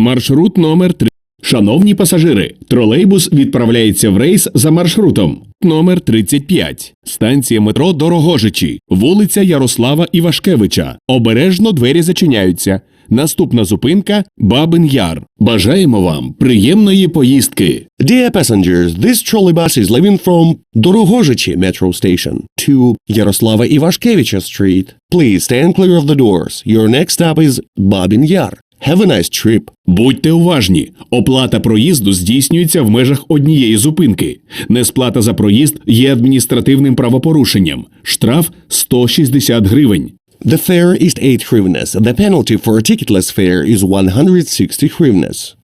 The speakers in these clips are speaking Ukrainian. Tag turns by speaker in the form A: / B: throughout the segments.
A: Маршрут номер 3. Шановні пасажири, тролейбус відправляється в рейс за маршрутом номер 35. Станція метро Дорогожичі, вулиця Ярослава Івашкевича. Обережно двері зачиняються. Наступна зупинка Бабин Яр. Бажаємо вам приємної поїздки.
B: Dear passengers, this trolleybus is leaving from Dorogojichi Metro Station to Yaroslava Ivashkevich Street. Please stand clear of the doors. Your next stop is Babin Yar. Have a nice trip.
A: Будьте уважні, оплата проїзду здійснюється в межах однієї зупинки. Несплата за проїзд є адміністративним правопорушенням. Штраф 160 гривень.
B: The fare is 8 hryvnias. The penalty for a ticketless fare is 160 hryvnias.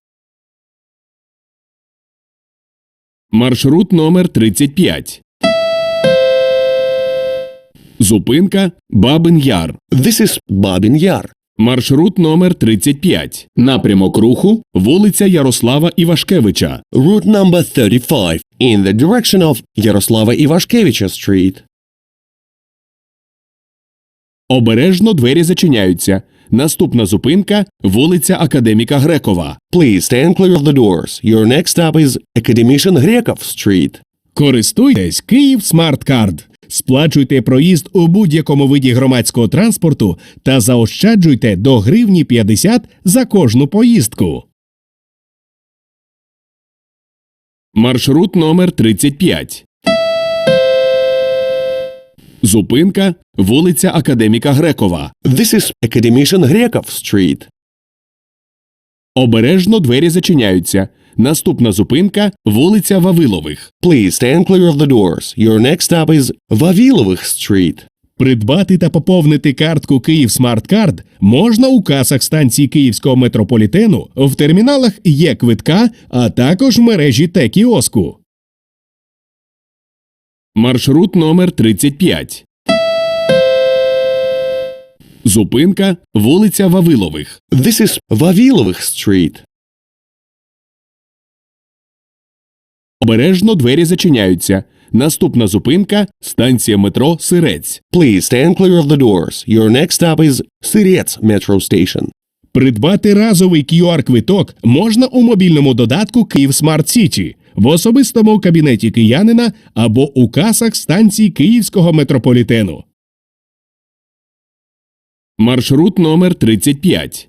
A: Маршрут номер 35. Зупинка Бабин Яр.
B: This is Babin Yar.
A: Маршрут номер 35. Напрямок руху вулиця Ярослава Івашкевича.
B: Route number 35 in the direction of Yaroslava Ivashkevich Street.
A: Обережно двері зачиняються. Наступна зупинка вулиця Академіка Грекова.
B: Please stand clear of the doors. Your next stop is Academician Grekov Street.
A: Користуйтесь Київ Смарт-Кард. Сплачуйте проїзд у будь-якому виді громадського транспорту та заощаджуйте до гривні 50 за кожну поїздку. Маршрут номер 35. Зупинка вулиця Академіка Грекова.
B: This is Academician Grekov Street.
A: Обережно двері зачиняються. Наступна зупинка вулиця Вавилових.
B: Please stand clear of the doors. Your next stop is Vavilovich Street.
A: Придбати та поповнити картку Київ Смарт-Кард можна у касах станції Київського метрополітену, в терміналах є квитка, а також в мережі Т-кіоску. Маршрут номер 35. Зупинка вулиця Вавилових.
B: This is Vavilovich Street.
A: Обережно двері зачиняються. Наступна зупинка станція метро Сирець.
B: Please stand clear of the doors. Your next stop is Sirets Metro Station.
A: Придбати разовий QR-квиток можна у мобільному додатку Київ Смарт Сіті, в особистому кабінеті киянина або у касах станцій Київського метрополітену. Маршрут номер 35.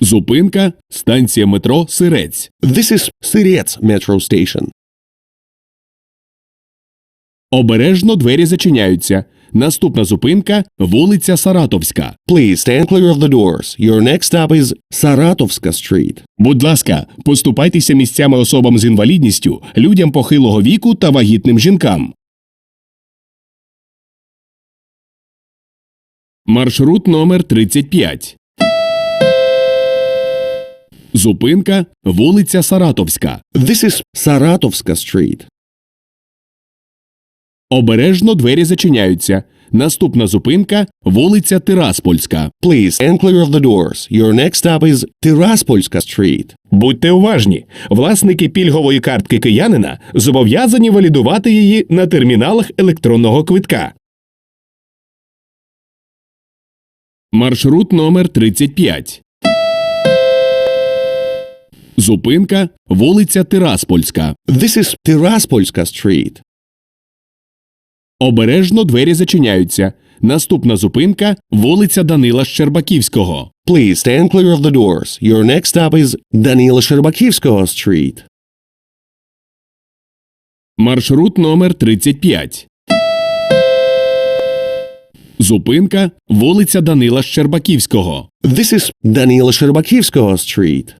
A: Зупинка станція метро Сирець.
B: This is Sirets Metro Station.
A: Обережно двері зачиняються. Наступна зупинка вулиця Саратовська.
B: Please stand clear of the doors. Your next stop is Saratovska Street.
A: Будь ласка, поступайтеся місцями особам з інвалідністю, людям похилого віку та вагітним жінкам. Маршрут номер 35. Зупинка вулиця Саратовська.
B: This is Saratovska Street.
A: Обережно двері зачиняються. Наступна зупинка вулиця Тираспольська.
B: Please stand clear of the doors. Your next stop is Tiraspolska Street.
A: Будьте уважні, власники пільгової картки киянина зобов'язані валідувати її на терміналах електронного квитка. Маршрут номер 35. Зупинка вулиця Тираспольська.
B: This is Tiraspolska Street.
A: Обережно двері зачиняються. Наступна зупинка вулиця Данила Щербаківського.
B: Please stand clear of the doors. Your next stop is Danila Sherbakivskoho Street.
A: Маршрут номер 35. Зупинка вулиця Данила Щербаківського.
B: This is Danila Sherbakivskoho Street.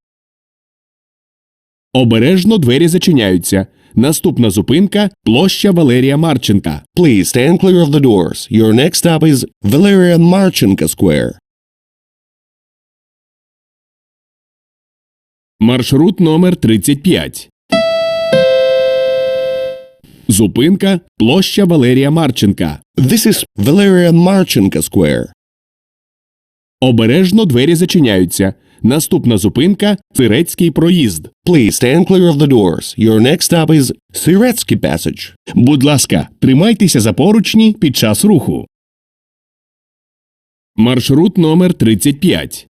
A: Обережно двері зачиняються. Наступна зупинка площа Валерія Марченка.
B: Please stand clear of the doors. Your next stop is Valeria Marchenko Square.
A: Маршрут номер 35. Зупинка площа Валерія Марченка.
B: This is Valeria Marchenko Square.
A: Обережно двері зачиняються. Наступна зупинка Цирецький проїзд.
B: Please stand clear of the doors. Your next stop is Siretsky Passage.
A: Будь ласка, тримайтеся за поручні під час руху. Маршрут номер 35.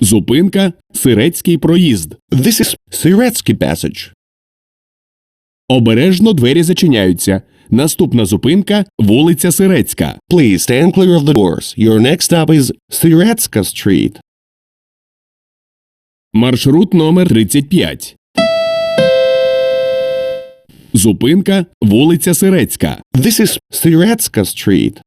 A: Зупинка Сирецький проїзд.
B: This is Siretsky Passage.
A: Обережно двері зачиняються. Наступна зупинка вулиця Сирецька.
B: Please stand clear of the doors. Your next stop is Siretska Street.
A: Маршрут номер 35. Зупинка вулиця Сирецька.
B: This is Siretska Street.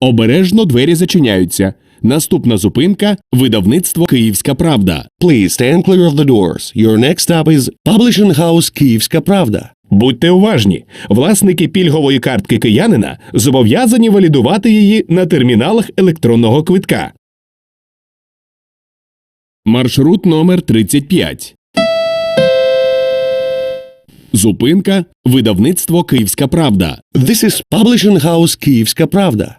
A: Обережно двері зачиняються. Наступна зупинка видавництво Київська Правда.
B: Please stand clear of the doors. Your next stop is Publishing House Київська Правда.
A: Будьте уважні. Власники пільгової картки киянина зобов'язані валідувати її на терміналах електронного квитка. Маршрут номер 35. Зупинка видавництво Київська Правда.
B: This is Publishing House Київська Правда.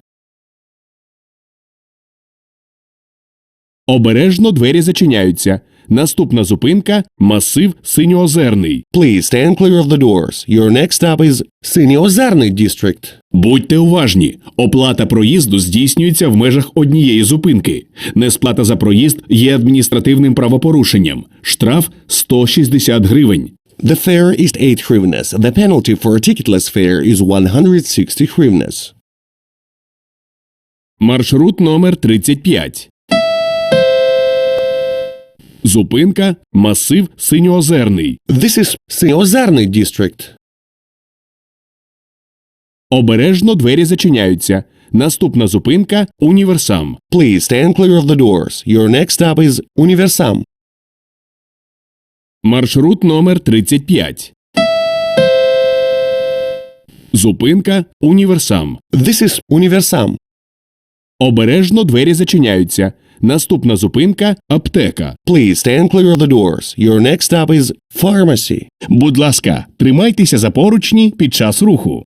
A: Обережно двері зачиняються. Наступна зупинка масив Синьоозерний.
B: Please stand clear of the doors. Your next stop is Синьоозерний District.
A: Будьте уважні, оплата проїзду здійснюється в межах однієї зупинки. Несплата за проїзд є адміністративним правопорушенням. Штраф 160 гривень.
B: The fare is 8 hryvnias. The penalty for a ticketless fare is 160 hryvnias.
A: Маршрут номер 35. Зупинка масив Синьоозерний.
B: This is Синьоозерний District.
A: Обережно двері зачиняються. Наступна зупинка універсам.
B: Please stand clear of the doors. Your next stop is Універсам.
A: Маршрут номер 35. Зупинка універсам.
B: This is Універсам.
A: Обережно двері зачиняються. Наступна зупинка аптека.
B: Please stand clear of the doors. Your next stop is Pharmacy.
A: Будь ласка, тримайтеся за поручні під час руху.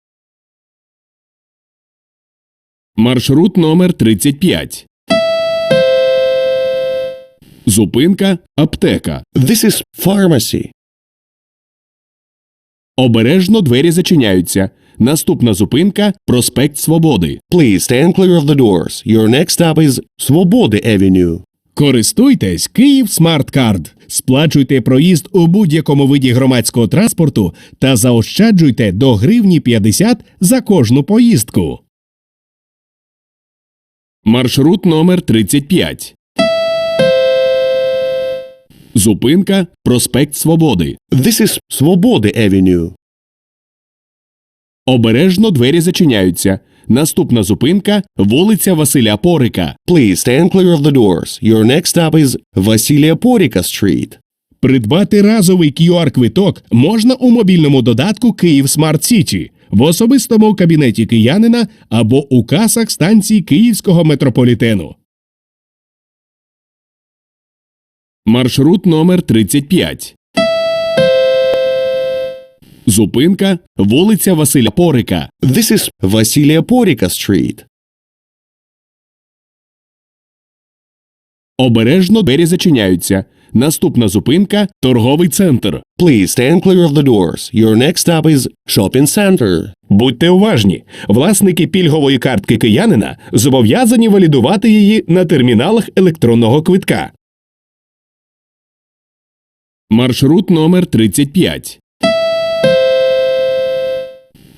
A: Маршрут номер 35. Зупинка аптека.
B: This is Pharmacy.
A: Обережно двері зачиняються. Наступна зупинка проспект Свободи.
B: Please stand clear of the doors. Your next stop is Свободи Avenue.
A: Користуйтесь Київ Смарт-Кард. Сплачуйте проїзд у будь-якому виді громадського транспорту та заощаджуйте до гривні 50 за кожну поїздку. Маршрут номер 35. Зупинка проспект Свободи.
B: This is Свободи Avenue.
A: Обережно двері зачиняються. Наступна зупинка вулиця Василя Порика.
B: Please stand clear of the doors. Your next stop is Василія Поріка Street.
A: Придбати разовий QR-квиток можна у мобільному додатку Київ Смарт Сіті, в особистому кабінеті киянина або у касах станцій Київського метрополітену. Маршрут номер 35. Зупинка вулиця Василя Порика.
B: This is Василія Поріка Street.
A: Обережно двері зачиняються. Наступна зупинка торговий центр.
B: Please stand clear of the doors. Your next stop is Shopping Center.
A: Будьте уважні, власники пільгової картки киянина зобов'язані валідувати її на терміналах електронного квитка. Маршрут номер 35.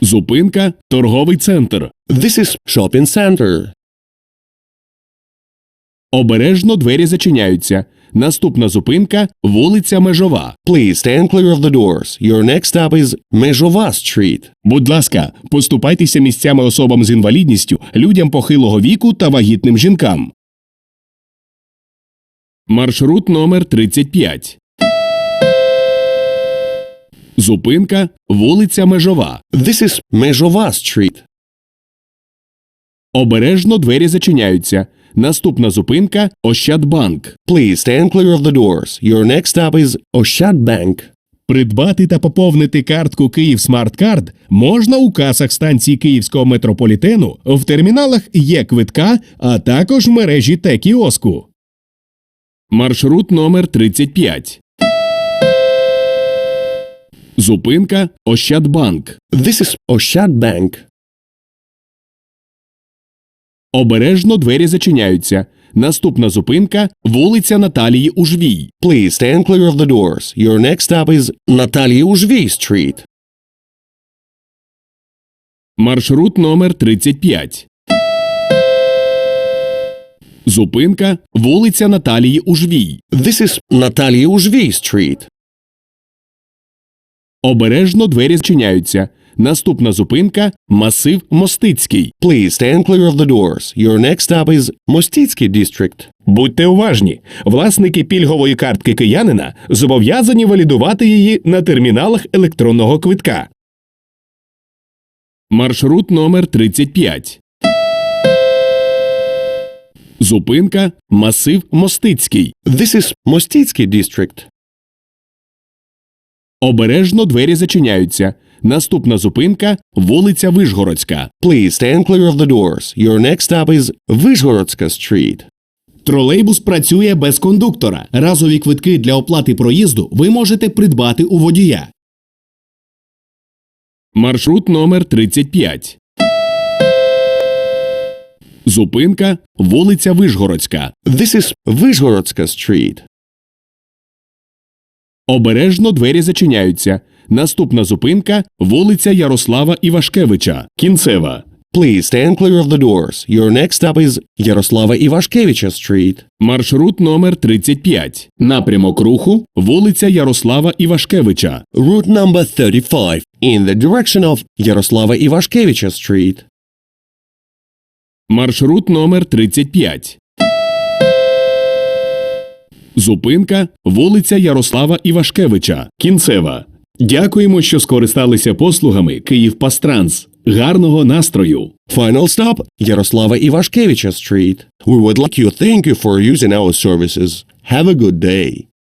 A: Зупинка торговий центр.
B: This is Shopping Center.
A: Обережно двері зачиняються. Наступна зупинка вулиця Межова.
B: Please stand clear of the doors. Your next stop is Межова Street.
A: Будь ласка, поступайтеся місцями особам з інвалідністю, людям похилого віку та вагітним жінкам. Маршрут номер 35. Зупинка вулиця Межова.
B: This is Межова Street.
A: Обережно двері зачиняються. Наступна зупинка Ощадбанк.
B: Please stand clear of the doors. Your next stop is Ощадбанк.
A: Придбати та поповнити картку Київ Смарт-Кард можна у касах станції Київського метрополітену, в терміналах є квитка, а також в мережі Т-кіоску. Маршрут номер 35. Зупинка Ощадбанк.
B: This is Ощадбанк.
A: Обережно двері зачиняються. Наступна зупинка вулиця Наталії Ужвій.
B: Please stand clear of the doors. Your next stop is Natalia Ужвій Street.
A: Маршрут номер 35. Зупинка вулиця Наталії Ужвій.
B: This is Natalia Ужвій Street.
A: Обережно двері зчиняються. Наступна зупинка масив Мостицький.
B: Please stand clear of the doors. Your next stop is Mostitsky District.
A: Будьте уважні, власники пільгової картки киянина зобов'язані валідувати її на терміналах електронного квитка. Маршрут номер 35. Зупинка масив Мостицький.
B: This is Mostitsky District.
A: Обережно двері зачиняються. Наступна зупинка вулиця Вишгородська.
B: Please stand clear of the doors. Your next stop is Vyshgorodska Street.
A: Тролейбус працює без кондуктора. Разові квитки для оплати проїзду ви можете придбати у водія. Маршрут номер 35. Зупинка вулиця Вишгородська.
B: This is Vyshgorodska Street.
A: Обережно двері зачиняються. Наступна зупинка вулиця Ярослава Івашкевича. Кінцева.
B: Please stand clear of the doors. Your next stop is Ярослава Івашкевича Street.
A: Маршрут номер 35. Напрямок руху вулиця Ярослава Івашкевича.
B: Route number 35 in the direction of Ярослава Івашкевича Street.
A: Маршрут номер 35. Зупинка вулиця Ярослава Івашкевича. Кінцева. Дякуємо, що скористалися послугами Київпастранс. Гарного настрою!
B: Final stop Ярослава Івашкевича Street. We would like you thank you for using our services. Have a good day.